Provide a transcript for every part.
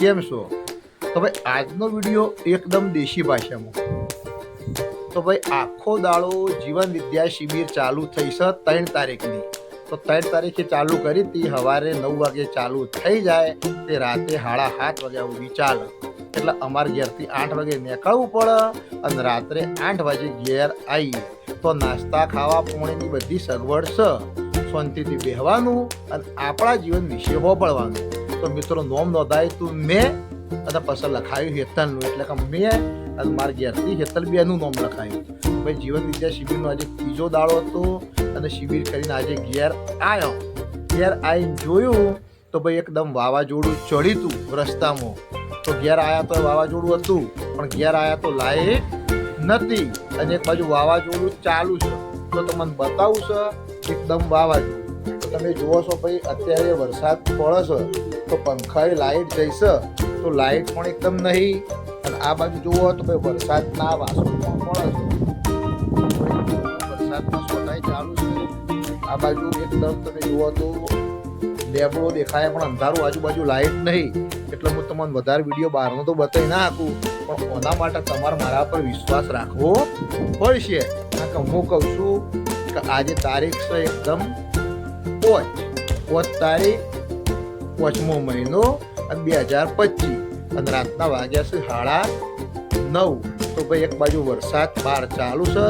કેમ છો? તો ભાઈ, આજનો વીડિયો એકદમ દેશી ભાષામાં. તો ભાઈ, આખો દાડો જીવન વિદ્યા શિબિર ચાલુ થઈ છે ત્રણ તારીખની. તો ત્રણ તારીખે ચાલુ કરી હતી સવારે નવ વાગે ચાલુ થઈ જાય, તે રાતે સાડા સાત વાગ્યા સુધી ચાલે. એટલે અમારે ઘેરથી આઠ વાગે નીકળવું પડે અને રાત્રે આઠ વાગે ઘેર આવીએ તો નાસ્તા ખાવા પોણીની બધી સગવડ છે. શાંતિથી બેહવાનું અને આપણા જીવન વિશે હોબળવાનું તો મિત્રો નોમ નોંધાય તું મેં અને પછી લખાયું હેતલનું. એટલે કે મેં અને મારા ઘેરથી હેતલ બેનું નામ લખાયું. ભાઈ, જીવન વિદ્યા શિબિરનો આજે ત્રીજો દાડો હતો અને શિબિર કરીને આજે ઘેર આવ્યો ઘેર આવીને જોયું તો ભાઈ એકદમ વાવાઝોડું ચડી હતું રસ્તામાં. તો ઘેર આવ્યા તો વાવાઝોડું હતું, પણ ઘેર આવ્યા તો લાઈટ નથી અને એક બાજુ વાવાઝોડું ચાલુ છે. તો તમને બતાવું છે, એકદમ વાવાઝોડું. તો તમે જુઓ છો ભાઈ, અત્યારે વરસાદ પડે છે, તો પંખાએ લાઈટ જઈશે તો લાઇટ પણ એકદમ નહીં. અને આ બાજુ જુઓ તો ભાઈ, વરસાદના વાસણ પણ પડે છે. વરસાદમાં સોટાઈ ચાલુ છે. આ બાજુ એકદમ તમે જુઓ તો લેબડો દેખાય, પણ અંધારું આજુબાજુ લાઇટ નહીં. એટલે હું તમને વધારે વીડિયો બહારનો તો બતાવી ના આપું પણ ઓના માટે તમારે મારા પર વિશ્વાસ રાખવો પડશે. કારણ કે હું કહું છું કે આજે તારીખ છે એકદમ પોચ. પોચ તારીખ, પાંચમો મહિનો અને બે હજાર પચીસ. અને રાતના વાગ્યા છે સાડા નવ. તો ભાઈ એક બાજુ વરસાદ બહાર ચાલુ છે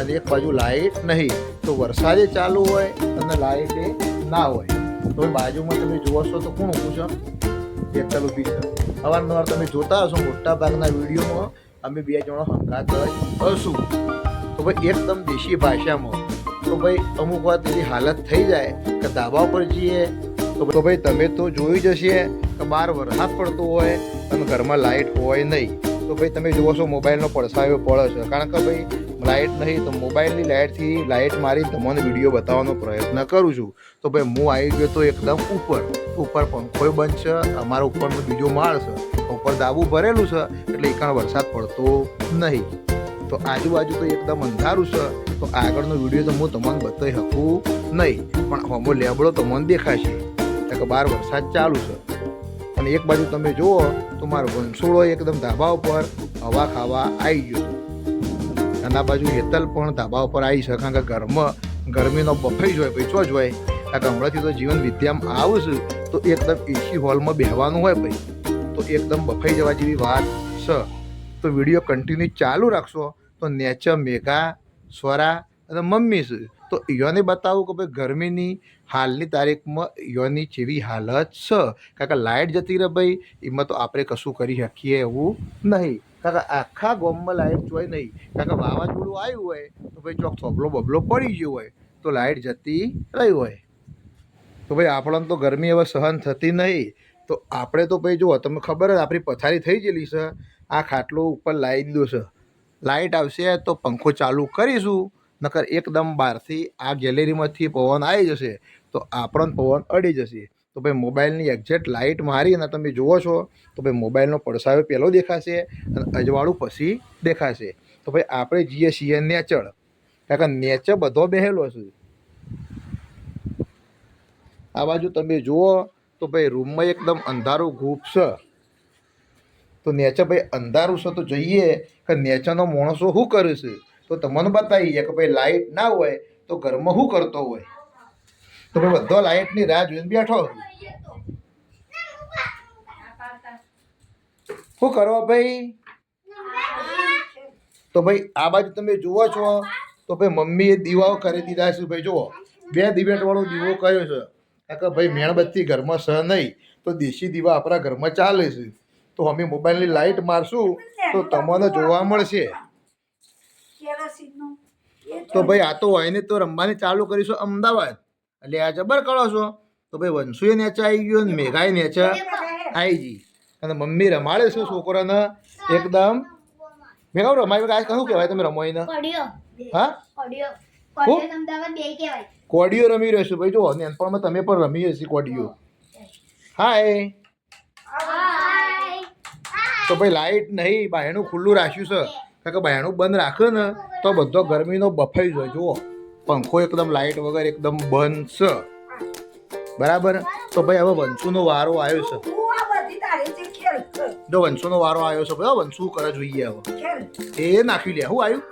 અને એક બાજુ લાઈટ નહીં. તો વરસાદે ચાલુ હોય અને લાઈટ એ ના હોય. તો બાજુમાં તમે જુઓ છો તો કોણ ઊભું છે? હેતલ ઊભી છે. અવારનવાર તમે જોતા હશો મોટા ભાગના વિડીયોમાં અમે બે જણો હંગાત હશું. તો ભાઈ એકદમ દેશી ભાષામાં. તો ભાઈ અમુક વાર એવી હાલત થઈ જાય કે ધાબા પર જઈએ તો તો ભાઈ તમે તો જોઈ જશે કે બહાર વરસાદ પડતો હોય અને ઘરમાં લાઇટ હોય નહીં. તો ભાઈ તમે જુઓ છો મોબાઈલનો પડછાયો પડે છે. કારણ કે ભાઈ લાઇટ નહીં તો મોબાઈલની લાઇટથી લાઇટ મારી તમને વીડિયો બતાવવાનો પ્રયત્ન કરું છું. તો ભાઈ હું આવી ગયો તો એકદમ ઉપર. ઉપર પંખોય બંધ છે, અમારા ઉપરનો બીજો માળ છે. ઉપર દાબું ભરેલું છે, એટલે એકાણ વરસાદ પડતો નહીં. તો આજુબાજુ તો એકદમ અંધારું છે. તો આગળનો વીડિયો તો હું તમને બતાવી શકું નહીં, પણ હમો લેબડો તો મને દેખાશે કે બહાર વરસાદ ચાલુ છે. અને એક બાજુ તમે જુઓ તો મારો વંસોળો એકદમ ધાબા ઉપર હવા ખાવા આવી ગયો અને આ બાજુ હેતલ પણ ધાબા ઉપર આવી છે, કારણ કે ઘરમાં ગરમીનો બફાઈ જ હોય ભાઈ ચો જ હોય. કારણ કે હમણાંથી તો જીવન વિદ્યામાં આવું તો એકદમ એસી હોલમાં બેહવાનું હોય ભાઈ. તો એકદમ બફાઈ જવા જેવી વાત છે. તો વીડિયો કન્ટિન્યુ ચાલુ રાખશો, તો નેચર મેઘા સ્વરા અને મમ્મી છે તો યોને બતાવું કે ભાઈ ગરમીની હાલની તારીખમાં યોની જેવી હાલત છે કારણ કે લાઇટ જતી રહે ભાઈ, એમાં તો આપણે કશું કરી શકીએ એવું નહીં. કારણ કે આખા ગામમાં લાઇટ જોઈ નહીં. કારણ કે વાવાઝોડું આવ્યું હોય, તો ભાઈ ચોક થોબલો બબલો પડી ગયો હોય, તો લાઇટ જતી રહી હોય. તો ભાઈ આપણને તો ગરમી હવે સહન થતી નહીં. તો આપણે તો ભાઈ જુઓ, તમને ખબર જ આપણી પથારી થઈ ગયેલી છે. આ ખાટલો ઉપર લાવી દીધો છે લાઇટ આવશે તો પંખો ચાલુ કરીશું. નકર એકદમ બહારથી આ ગેલેરીમાંથી પવન આવી જશે તો આપણને પવન અડી જશે. તો ભાઈ મોબાઈલની એક્ઝેક્ટ લાઇટ મારી અને તમે જુઓ છો, તો ભાઈ મોબાઈલનો પડછાયો પહેલો દેખાશે અને અજવાળું પછી દેખાશે. તો ભાઈ આપણે જઈએ છીએ નેચર. કારણ કે નેચર બધો બેહેલો છે. આ બાજુ તમે જુઓ તો ભાઈ રૂમમાં એકદમ અંધારું ગ્રુપ છે. તો નેચર ભાઈ અંધારું છે તો જોઈએ કે નેચરનો માણસો શું કરે છે? તો તમને બતાવીએ કે ભાઈ લાઇટ ના હોય તો ઘરમાં શું કરતો હોય? તો ભાઈ બધો લાઇટની રાહ જોઈને બેઠો શું કરો ભાઈ? તો ભાઈ આ બાજુ તમે જુઓ છો, તો ભાઈ મમ્મીએ દીવાઓ કરી દીધા છે ભાઈ જુઓ. બે દિવેટવાળો દીવો કર્યો છે. કે ભાઈ મેણબત્તી ઘરમાં સહ નહીં, તો દેશી દીવા આપણા ઘરમાં ચાલે છે. તો અમે મોબાઈલની લાઇટ મારશું તો તમને જોવા મળશે. તો ભાઈ આ તો હોય તો રમવાની ચાલુ કરીશું અમદાવાદ. એટલે આ જબર કરો છો. તો ભાઈ વંશુએ નેચા આવી ગયો ને મેઘાએ નેચા. આવી ગઈ અને મમ્મી રમાડે છે છોકરાને. એકદમ. મેઘા રમાય આ શું કહેવાય તમે રમો એને? હા? કોડિયો. રમી રહ્યો છું ભાઈ. જો નેનપણમાં તમે પણ રમી હશે કોડિયો. હા. હાય તો ભાઈ લાઇટ નહીં બાયણું ખુલ્લું રાખ્યું છે. કારણ કે બાયણું બંધ રાખે ને તો બધો ગરમીનો બફાઈ જાય. જુઓ પંખો એકદમ લાઇટ વગર એકદમ બંધ છે. બરાબર? તો ભાઈ હવે વંશુનો વારો આવ્યો છે. હું આ બધી તારી જે વંશુનો વારો આવ્યો છે ભાઈ વંશુ કરે જોઈએ હવે? એ નાખી લે. હું આવ્યું?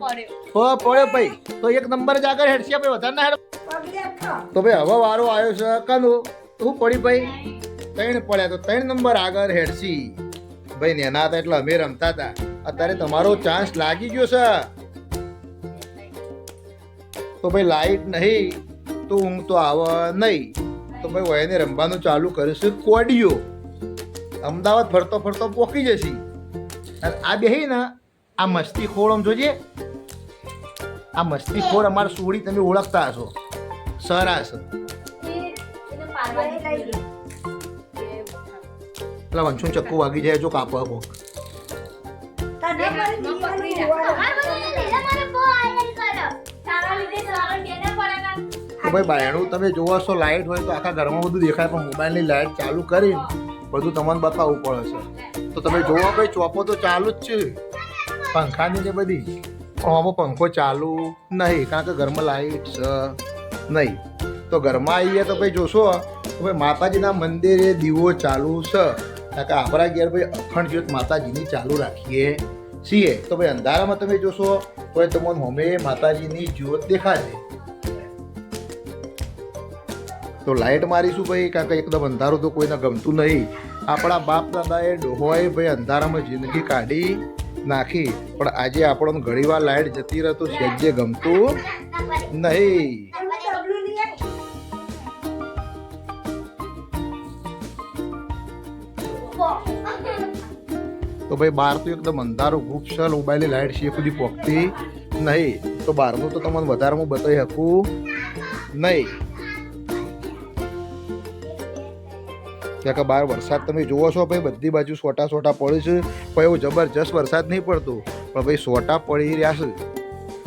પડ્યો. ભાઈ. તો એક નંબર જ આગળ હેડશે ભાઈ વધારે ના હેડ તો ભાઈ હવે વારો આવ્યો છે કાનો. તો હું પડી ભાઈ? ત્રણ પડ્યા તો ત્રણ નંબર આગળ હેડસી ભાઈ નેના હતા એટલે અમે રમતા હતા. અત્યારે તમારો ચાન્સ લાગી ગયો છે. તો ભાઈ લાઈટ નહીં, તો ઊંઘ તો આવે નહીં. તો ભાઈ વયને રમવાનું ચાલુ કરીશું. કોડિયો. અમદાવાદ ફરતો ફરતો પોકી જશે. અને આ બેહી ને, આ મસ્તી ખોળ આમ જોજે. આ મસ્તી ખોળ અમારા સોડી તમે ઓળખતા હશો. સરાસ. પેલા વંશુન ચક્કુ વાગી જાય જો કાપો આપો તો ભાઈ બાયણું તમે જોવો છો લાઇટ હોય તો આખા ઘરમાં બધું દેખાય પણ મોબાઈલની લાઇટ ચાલુ કરીને બધું તમને બતાવવું પડે છે. તો તમે જોવો ભાઈ ચોપો તો ચાલુ જ છે. પંખાની ને બધી? પણ આમાં પંખો ચાલુ નહીં કારણ કે ઘરમાં લાઇટ છે નહીં. તો ઘરમાં આવીએ તો ભાઈ જોશો તો ભાઈ માતાજીના મંદિરે દીવો ચાલુ છે. કારણ કે આપણા ઘેર ભાઈ અખંડ જ્યોત માતાજીની ચાલુ રાખીએ છીએ. તો ભાઈ અંધારામાં તમે જોશો તો તમને હોમે માતાજીની જ્યોત દેખાશે. તો લાઇટ મારીશું ભાઈ કારણ કે એકદમ અંધારું તો કોઈને ગમતું નહીં. આપણા બાપ દાદાએ ડોહોએ ભાઈ અંધારામાં જિંદગી કાઢી નાખી. પણ આજે આપણને ઘણીવાર લાઇટ જતી રહે તો સહેજે ગમતું નહીં. તો ભાઈ બહાર તો એકદમ અંધારું ખૂબ છે મોબાઈલની લાઇટ છે સુધી પહોંચતી નહીં. તો બહારનું તો તમને વધારે હું બતાવી શકું નહીં. ત્યાં કે બહાર વરસાદ તમે જુઓ છો ભાઈ બધી બાજુ સોટા સોટા પડે છે. પણ એવું જબરજસ્ત વરસાદ નહીં પડતો. પણ ભાઈ સોટા પડી રહ્યા છે.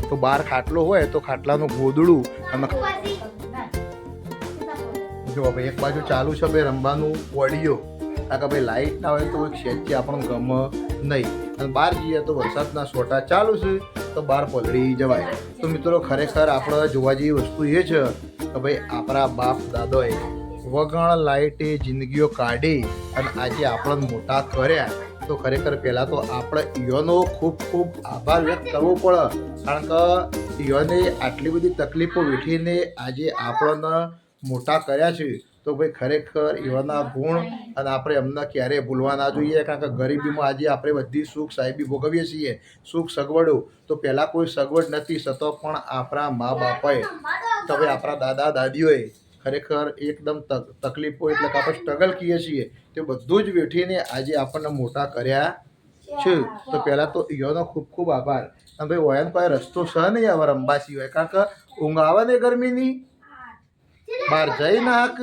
તો બહાર ખાટલો હોય તો ખાટલાનું ગોદડું અને જો ભાઈ એક બાજુ ચાલુ છે ભાઈ રમવાનું ઓડિયો. કારણ કે ભાઈ લાઇટ ના હોય તો એક શેચી આપણને ગમે નહીં. અને બહાર જઈએ તો વરસાદના સોટા ચાલુ છે, તો બહાર પલળી જવાય. તો મિત્રો ખરેખર આપણે જોવા જેવી વસ્તુ એ છે કે ભાઈ આપણા બાપ દાદોએ વગણ લાઇટે જિંદગીઓ કાઢી અને આજે આપણને મોટા કર્યા. તો ખરેખર પહેલાં તો આપણે યોનો ખૂબ ખૂબ આભાર વ્યક્ત કરવો પડે. કારણ કે યોને આટલી બધી તકલીફો વેઠીને આજે આપણને મોટા કર્યા છે. તો ભાઈ ખરેખર એવાના ગુણ અને આપણે એમને ક્યારેય ભૂલવા ના જોઈએ. કારણ કે ગરીબીમાં આજે આપણે બધી સુખ સાહેબી ભોગવીએ છીએ. સુખ સગવડો. તો પહેલાં કોઈ સગવડ નથી છતાં પણ આપણા મા બાપાએ. તો ભાઈ આપણા દાદા દાદીઓએ ખરેખર એકદમ તક તકલીફો એટલે કે આપણે સ્ટ્રગલ કહીએ છીએ તે બધું જ વેઠીને આજે આપણને મોટા કર્યા છે. તો પહેલાં તો ઈયોનો ખૂબ ખૂબ આભાર. અને ભાઈ વયન પાસે રસ્તો સહ નહીં આવે રંબા સિવાય કારણ કે ઊંઘ આવે ને ગરમીની? બહાર જઈ નાખ.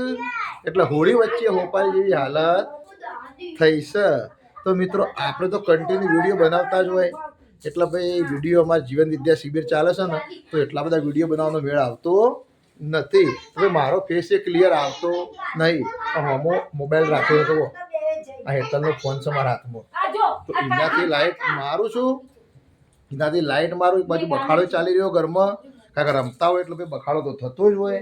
એટલે હોળી વચ્ચે હોપારી જેવી હાલત થઈ છે. તો મિત્રો, આપણે તો કન્ટિન્યુ વીડિયો બનાવતા જ હોય. એટલે ભાઈ વીડિયો અમારા જીવન વિદ્યા શિબિર ચાલે છે ને, તો એટલા બધા વીડિયો બનાવવાનો મેળ આવતો નથી. હવે મારો ફેસ એ ક્લિયર આવતો નહીં. હમો મોબાઈલ રાખ્યો હતો. આ હેતલનો ફોન છે મારા હાથમાં. તો એનાથી લાઈટ મારું છું. એનાથી લાઇટ મારું. એક બાજુ બખાડો ચાલી રહ્યો ઘરમાં. કારણ કે રમતા હોય એટલે ભાઈ બખાડો તો થતો જ હોય.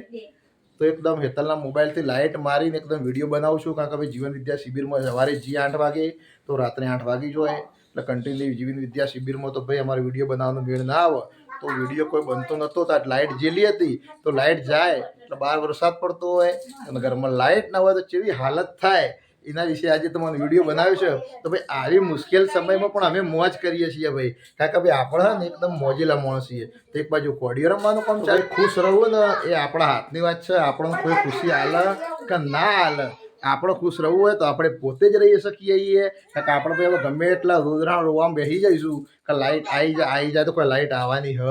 તો એકદમ હેતલના મોબાઈલથી લાઇટ મારીને એકદમ વીડિયો બનાવું છું. કારણ કે ભાઈ જીવન વિદ્યા શિબિરમાં સવારે જી આઠ વાગે, તો રાત્રે આઠ વાગી જોઈએ એટલે કન્ટિન્યુ જીવન વિદ્યા શિબિરમાં તો ભાઈ અમારે વીડિયો બનાવવાનો મેળ ના આવે. તો વીડિયો કોઈ બનતો નહોતો તો લાઇટ જેલી હતી. તો લાઇટ જાય, એટલે બહાર વરસાદ પડતો હોય અને ઘરમાં લાઇટ ના હોય તો કેવી હાલત થાય. એના વિશે આજે તમારો વીડિયો બનાવ્યો છે, તો ભાઈ આવી મુશ્કેલ સમયમાં પણ અમે મોજ કરીએ છીએ ભાઈ. કારણ કે ભાઈ આપણે ને એકદમ મોજેલા માણસ છીએ. તો એક બાજુ કોડિયો રમવાનું કામ ચાલે, ખુશ રહેવું ને એ આપણા હાથની વાત છે. આપણને કોઈ ખુશી આલે કે ના આલે, આપણે ખુશ રહેવું હોય તો આપણે પોતે જ રહી શકીએ છીએ. કારણ કે આપણે ભાઈ ગમે એટલા રોદરા રોવામાં બેસી જઈશું કે લાઇટ આવી જાય આવી જાય તો કોઈ લાઇટ આવવાની હ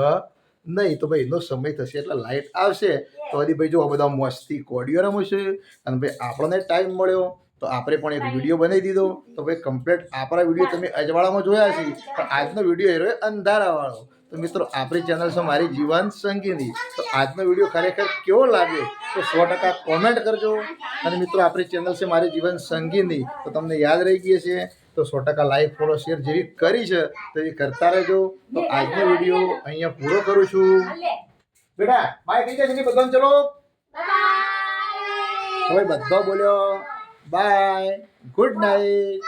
નહીં. તો ભાઈ એનો સમય થશે એટલે લાઇટ આવશે. તો હજી ભાઈ જો બધા મસ્તી કોડિયો રમશે અને ભાઈ આપણને ટાઈમ મળ્યો. તો આપણે પણ એક વીડિયો બનાવી દીધો. તો ભાઈ કમ્પ્લેટ આપણા વીડિયો તમે અજવાળામાં જોયા છે પણ આજનો વીડિયો એ રહ્યો અંધારાવાળો. તો મિત્રો આપણી ચેનલ છે મારી જીવન સંગીની. તો આજનો વીડિયો ખરેખર કેવો લાગે તો સો ટકા કોમેન્ટ કરજો. અને મિત્રો આપણી ચેનલ છે મારી જીવન સંગીની. તો તમને યાદ રહી ગઈ છે તો સો ટકા લાઈક ફોલો શેર જેવી કરી છે તો એ કરતા રહેજો. તો આજનો વીડિયો અહીંયા પૂરો કરું છું. બેટા બાય થઈ જાય બધાને ચલો. હવે બધો બોલ્યો. બાય. Good night